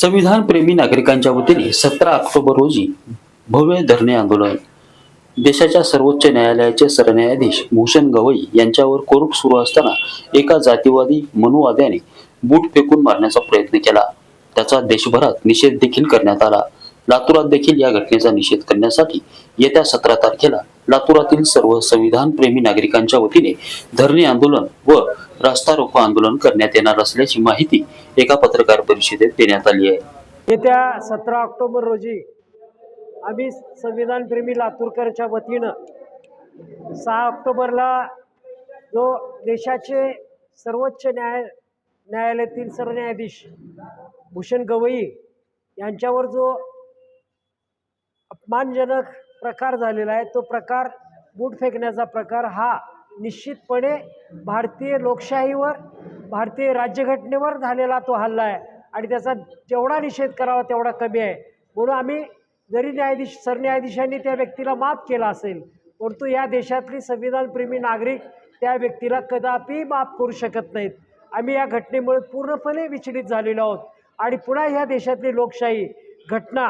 संविधान प्रेमी नागरिकांच्या वतीने सतरा ऑक्टोबर रोजी भव्य धरणे आंदोलन. देशाच्या सर्वोच्च न्यायालयाचे सरन्यायाधीश भूषण गवई यांच्यावर कोर्ट सुरू असताना एका जातीवादी मनुवाद्याने बूट फेकून मारण्याचा प्रयत्न केला. त्याचा देशभरात निषेध देखील करण्यात आला. लातूरात देखील या घटनेचा निषेध करण्यासाठी येत्या सतरा तारखेला लातूरातील सर्व संविधान प्रेमी नागरिकांच्या वतीने धरणे आंदोलन व रास्ता रोको आंदोलन करण्यात येणार असल्याची माहिती एका पत्रकार परिषदेत देण्यात आली आहे. येत्या सतरा ऑक्टोबर रोजी आम्ही संविधानप्रेमी लातूरकरच्या वतीनं सहा ऑक्टोबरला जो देशाचे सर्वोच्च न्याय न्यायालयातील सरन्यायाधीश भूषण गवई यांच्यावर जो अपमानजनक प्रकार झालेला आहे तो प्रकार बूट फेकण्याचा प्रकार हा निश्चितपणे भारतीय लोकशाहीवर भारतीय राज्यघटनेवर झालेला तो हल्ला आहे. आणि त्याचा जेवढा निषेध करावा तेवढा कमी आहे. म्हणून आम्ही जरी न्यायाधीश सरन्यायाधीशांनी त्या व्यक्तीला माफ केला असेल परंतु या देशातली संविधानप्रेमी नागरिक त्या व्यक्तीला कदापि माफ करू शकत नाहीत. आम्ही या घटनेमुळे पूर्णपणे विचलित झालेलो आहोत. आणि पुन्हा ह्या देशातली लोकशाही घटना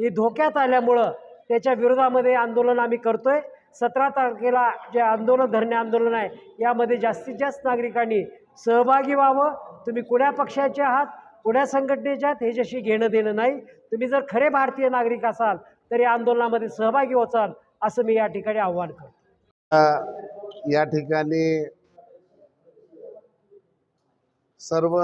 ही धोक्यात आल्यामुळं त्याच्या विरोधामध्ये आंदोलन आम्ही करतोय. सतरा तारखेला जे आंदोलन धरणे आंदोलन आहे यामध्ये जास्तीत जास्त नागरिकांनी सहभागी व्हावं. तुम्ही कुण्या पक्षाचे आहात कुण्या संघटनेचे आहात ह्याच्याशी घेणं देणं नाही. तुम्ही जर खरे भारतीय नागरिक असाल तर या आंदोलनामध्ये सहभागी होचाल असं मी या ठिकाणी आव्हान करतो. या ठिकाणी सर्व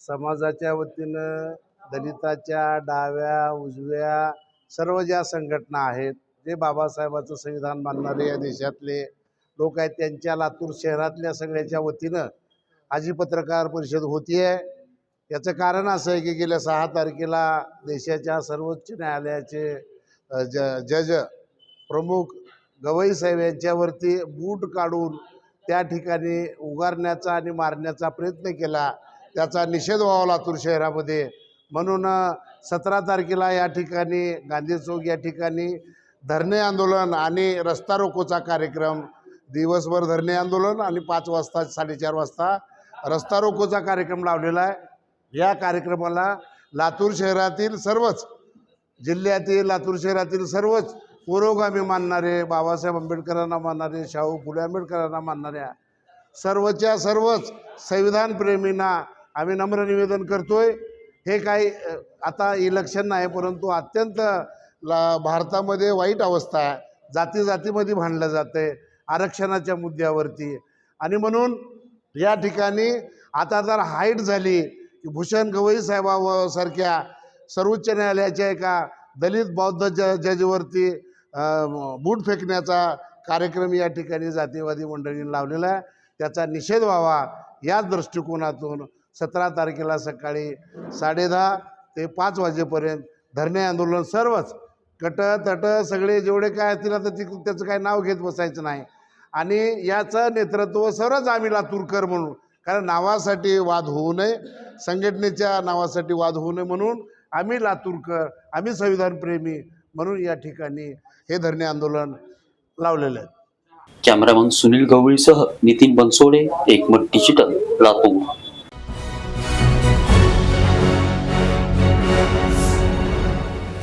समाजाच्या वतीनं दलिताच्या डाव्या उजव्या सर्व ज्या संघटना आहेत ते बाबासाहेबाचं संविधान मानणारे या देशातले लोक आहेत. त्यांच्या लातूर शहरातल्या सगळ्याच्या वतीनं आजी पत्रकार परिषद होती आहे याचं कारण असं आहे की गेल्या सहा तारखेला देशाच्या सर्वोच्च न्यायालयाचे ज जज प्रमुख गवई साहेब यांच्यावरती बूट काढून त्या ठिकाणी उगारण्याचा आणि मारण्याचा प्रयत्न केला. त्याचा निषेध व्हावा लातूर शहरामध्ये. म्हणून सतरा तारखेला या ठिकाणी गांधी चौक या ठिकाणी धरणे आंदोलन आणि रस्ता रोकोचा कार्यक्रम दिवसभर धरणे आंदोलन आणि पाच वाजता साडेचार वाजता रस्ता रोकोचा कार्यक्रम लावलेला आहे. या कार्यक्रमाला लातूर शहरातील सर्वच जिल्ह्यातील लातूर शहरातील सर्वच पुरोगामी मानणारे बाबासाहेब आंबेडकरांना मानणारे शाहू फुले आंबेडकरांना मानणाऱ्या सर्वच्या सर्वच संविधानप्रेमींना आम्ही नम्र निवेदन करतोय. हे काही आता इलेक्शन नाही परंतु अत्यंत ला भारतामध्ये वाईट अवस्था आहे. जाती जातीमध्ये भांडलं जातं आहे आरक्षणाच्या मुद्द्यावरती. आणि म्हणून या ठिकाणी आता जर हाईट झाली की भूषण गवई साहेबासारख्या सर्वोच्च न्यायालयाच्या एका दलित बौद्ध ज जजवरती बूट फेकण्याचा कार्यक्रम या ठिकाणी जातीवादी मंडळींनी लावलेला आहे. त्याचा निषेध व्हावा याच दृष्टिकोनातून सतरा तारखेला सकाळी साडेदहा ते पाच वाजेपर्यंत धरणे आंदोलन सर्वच कट तट सगळे जेवढे काय असतील आता ती त्याचं काय नाव घेत बसायचं नाही. आणि याचं नेतृत्व सरच आम्ही लातूरकर म्हणून. कारण नावासाठी वाद होऊ नये संघटनेच्या नावासाठी वाद होऊ नये म्हणून आम्ही लातूरकर आम्ही संविधानप्रेमी म्हणून या ठिकाणी हे धरणे आंदोलन लावलेलं आहे. Cameraman Sunil गवळीसह Nitin Bansode Ekmat digital Latur.